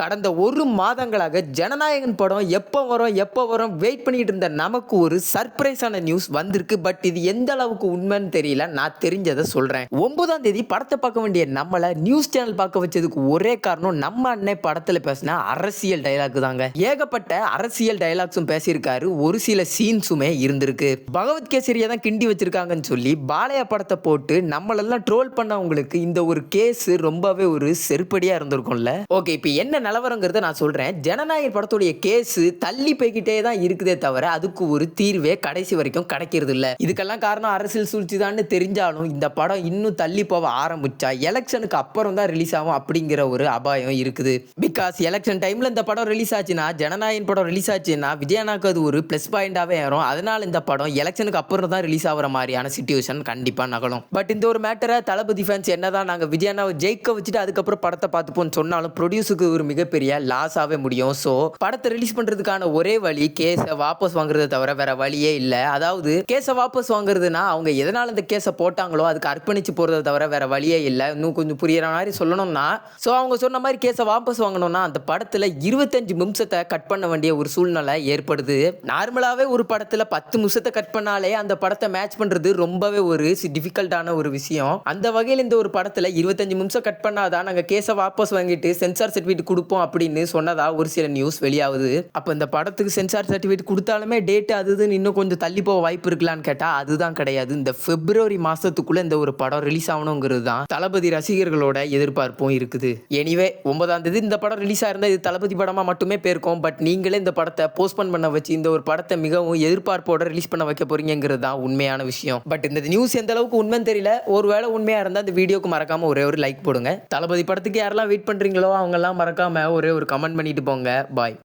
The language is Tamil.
கடந்த ஒரு மாதங்களாக ஜனநாயகன் படம் எப்போ வரும் எப்போ வரும் வெயிட் பண்ணிட்டு இருந்த நமக்கு ஒரு சர்ப்ரைஸான நியூஸ் வந்திருக்கு. பட் இது எந்த அளவுக்கு உண்மைன்னு தெரியல. நான் தெரிஞ்சதை சொல்கிறேன் ஒன்பதாம் தேதி படத்தை பார்க்க வேண்டிய நம்மளை நியூஸ் சேனல் பார்க்க வச்சதுக்கு ஒரே காரணம் நம்ம அண்ணன் படத்தில் பேசின அரசியல் டைலாக் தாங்க. ஏகப்பட்ட அரசியல் டைலாக்ஸும் பேசியிருக்காரு. ஒரு சில சீன்ஸுமே இருந்திருக்கு. பகவத் கேசரியை தான் கிண்டி வச்சிருக்காங்கன்னு சொல்லி பாலையா படத்தை போட்டு நம்மளெல்லாம் ட்ரோல் பண்ணவங்களுக்கு இந்த ஒரு கேஸ் ரொம்பவே ஒரு செருப்படியாக இருந்திருக்கும்ல. ஓகே இப்போ என்ன நிலவரங்கிறத நான் சொல்கிறேன் ஜனநாயக படத்துடைய கேஸு தள்ளி போய்கிட்டே தான் இருக்குதே தவிர அதுக்கு ஒரு தீர்வே கடைசி வரைக்கும் கிடைக்கிறது இல்லை இதுக்கெல்லாம் காரணம் அரசியல் சூழ்ச்சி தான் தெரிஞ்சாலும் இந்த படம் இன்னும் தள்ளி போக ஆரம்பிச்சா எலெக்ஷனுக்கு அப்புறம் தான் ரிலீஸ் ஆகும் அப்படிங்கிற ஒரு அபாயம் இருக்குது. பிகாஸ் எலெக்ஷன் டைமில் இந்த படம் ரிலீஸ் ஆச்சுன்னா ஜனநாயகன் படம் ரிலீஸ் ஆச்சுன்னா விஜயனாக்கு அது ஒரு ப்ளஸ் பாயிண்டாகவே ஏறும். அதனால் இந்த படம் எலெக்ஷனுக்கு அப்புறம் தான் ரிலீஸ் ஆகிற மாதிரியான சுச்சுவேஷன் கண்டிப்பாக நகலும். பட் இந்த ஒரு மேட்டரை தளபதி ஃபேன்ஸ் என்னதான் நாங்கள் விஜயனாவை ஜெயிக்க வச்சுட்டு அதுக்கப்புறம் படத்தை பார்த்துப்போம்னு சொன்னாலும் ப்ரொடியூஸுக்கு ஒரு மிகப்பெரிய லாஸாகவே முடியும். ஸோ படத்தை ரிலீஸ் பண்ணுறதுக்கான ஒரே வழி கேஸை வாபஸ் வாங்குறதை தவிர வேற வழியே இல்லை. அதாவது கேஸை வாபஸ் வாங்குறதுனா அவங்க எதனால் இந்த கேஸை போட்டாங்களோ அதுக்கு அர்ப்பணிச்சு போகிறத தவிர வேற வழியே இல்லை. இன்னும் கொஞ்சம் புரியுற மாதிரி சொல்லணும்னா ஸோ அவங்க சொன்ன மாதிரி கேஸை வாபஸ் வாங்கணும்னா அந்த படத்தில் இருபத்தஞ்சு நிமிஷத்தை கட் பண்ண வேண்டிய ஒரு சூழ்நிலை ஏற்படுது. நார்மலாகவே ஒரு படத்தில் பத்து நிமிஷத்தை கட் பண்ணாலே அந்த படத்தை மேட்ச் பண்ணுறது ரொம்பவே ஒரு டிஃபிகல்ட்டான ஒரு விஷயம். அந்த வகையில் இந்த ஒரு படத்தில் இருபத்தஞ்சு நிமிஷம் கட் பண்ணாதான் நாங்கள் கேஸை வாபஸ் வாங்கிட்டு சென்சார் சர்டிஃபிகேட் கொடுப்போம். அப்படின்னு சொன்னதா ஒரு சில நியூஸ் வெளியாகுது. அப்போ இந்த படத்துக்கு சென்சார் சர்டிஃபிகேட் கொடுத்தாலுமே டேட் அது இதுன்னு இன்னும் கொஞ்சம் தள்ளி போக வாய்ப்பு இருக்கலான்னு கேட்டால் அதுதான் கிடையாது. இந்த பிப்ரவரி மாதத்துக்குள்ளே இந்த ஒரு படம் ரிலீஸ் ஆகணுங்கிறது தான் தளபதி ரசிகர்களோட எதிர்பார்ப்பும் இருக்குது. எனிவே ஒன்பதாம் தேதி இந்த படம் ரிலீஸ் ஆயிருந்தா இது தளபதி படமாக மட்டுமே போயிருக்கோம் பட் நீங்களே இந்த படத்தை போஸ்ட்போன் பண்ண வச்சு இந்த ஒரு படத்தை மிகவும் எதிர்பார்ப்போட ரிலீஸ் பண்ண வைக்க போறீங்கிறது தான் உண்மையான விஷயம். பட் இந்த நியூஸ் எந்த அளவுக்கு உண்மைன்னு தெரியல. ஒருவேளை உண்மையாக இருந்தால் இந்த வீடியோக்கு மறக்காம ஒரே ஒரு லைக் போடுங்க. தளபதி படத்துக்கு யாரெல்லாம் வெயிட் பண்ணுறீங்களோ அவங்கெல்லாம் மறக்காம ஒரே ஒரு கமெண்ட் பண்ணிட்டு போங்க பாய்